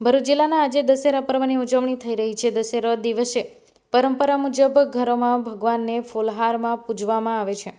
ભરૂચ જિલ્લાના આજે દશેરા પર્વની ઉજવણી થઈ રહી છે. દશેરા દિવસે પરંપરા મુજબ ઘરોમાં ભગવાનને ફૂલહારમાં પૂજવામાં આવે છે.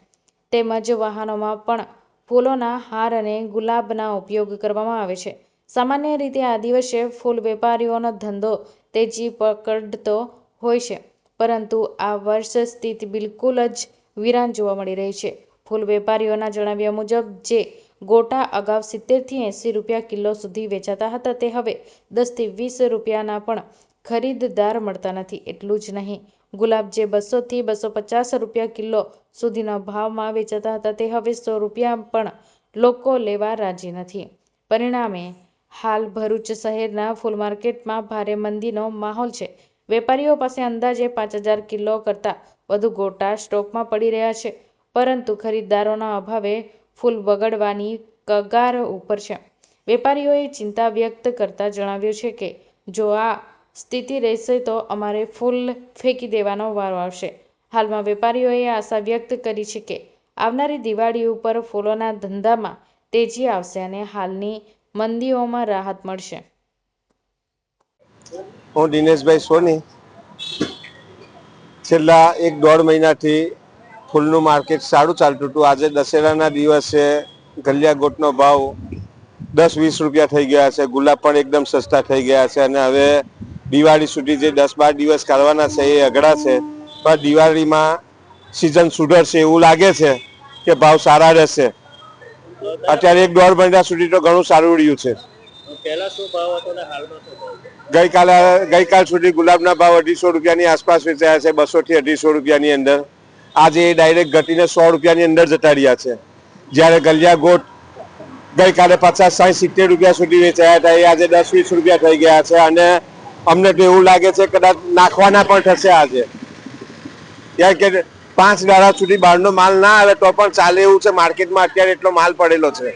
તેમજ વાહનોમાં પણ ફૂલોના હાર અને ગુલાબના ઉપયોગ કરવામાં આવે છે. સામાન્ય રીતે આ દિવસે ફૂલ વેપારીઓનો ધંધો તેજી પકડતો હોય છે. પરંતુ આ વર્ષ સ્થિતિ બિલકુલ જ વિરાન જોવા મળી રહી છે. ફૂલ વેપારીઓના જણાવ્યા મુજબ, જે ગોટા અગાઉ સિત્તેરથી એંસી રૂપિયા કિલો સુધી વેચાતા હતા. તે હવે દસથી વીસ રૂપિયાના પણ ખરીદદાર મળતા નથી. એટલું જ નહીં. ગુલાબ જે બસોથી બસો પચાસ રૂપિયા કિલો સુધીના ભાવમાં વેચાતા હતા, તે હવે સો રૂપિયા પણ લોકો લેવા રાજી નથી. પરિણામે, હાલ ભરૂચ શહેરના ફૂલ માર્કેટમાં ભારે મંદીનો માહોલ છે. વેપારીઓ પાસે અંદાજે પાંચ હજાર કિલો કરતાં વધુ ગોટા સ્ટોકમાં પડી રહ્યા છે. પરંતુ ખરીદદારોના અભાવે ફૂલ બગડવાની કગાર ઉપર છે. વેપારીઓએ ચિંતા વ્યક્ત કરતા જણાવ્યું છે કે, જો આ સ્થિતિ રહેશે તો અમારે ફૂલ ફેંકી દેવાનો વારો આવશે. હાલમાં વેપારીઓએ આશા વ્યક્ત કરી છે કે, આવનારી દિવાળી ઉપર ફૂલોના ધંધામાં તેજી આવશે અને હાલની મંદીઓમાં રાહત મળશે. હું દિનેશભાઈ સોની. છેલ્લા એક દોઢ મહિનાથી ફૂલનું માર્કેટ સારું ચાલતું હતું. આજે દશેરાના દિવસે ગલિયા ગોટનો ભાવ દસ વીસ રૂપિયા થઈ ગયા છે. ગુલાબ પણ એકદમ સસ્તા થઈ ગયા છે અને હવે દિવાળી સુધી જે દસ બાર દિવસ કાઢવાના છે એ અઘરા છે. પણ દિવાળીમાં સિઝન સુધરશે એવું લાગે છે કે ભાવ સારા રહેશે. અત્યારે એક દોઢ મહિના સુધી તો ઘણું સારું રહ્યું છે. ગઈકાલે ગઈકાલ સુધી ગુલાબના ભાવ અઢીસો રૂપિયાની આસપાસ વેચાયા છે બસો થી અઢીસો રૂપિયાની અંદર. આજે ડાયરેક્ટ ઘટીને સો રૂપિયાની અંદર જતા રહ્યા છે. જ્યારે ગલિયા ગોટ ગઈકાલે પચાસ સાઠ સિત્તેર રૂપિયા સુધી વેચાયા હતા. એ આજે દસ, વીસ રૂપિયા થઈ ગયા છે અને અમને તો એવું લાગે છે કદાચ નાખવાના પણ થશે આજે. કારણ કે પાંચ દાડા સુધી બહારનો માલ ના આવે તો પણ ચાલે એવું છે. માર્કેટમાં અત્યારે એટલો માલ પડેલો છે.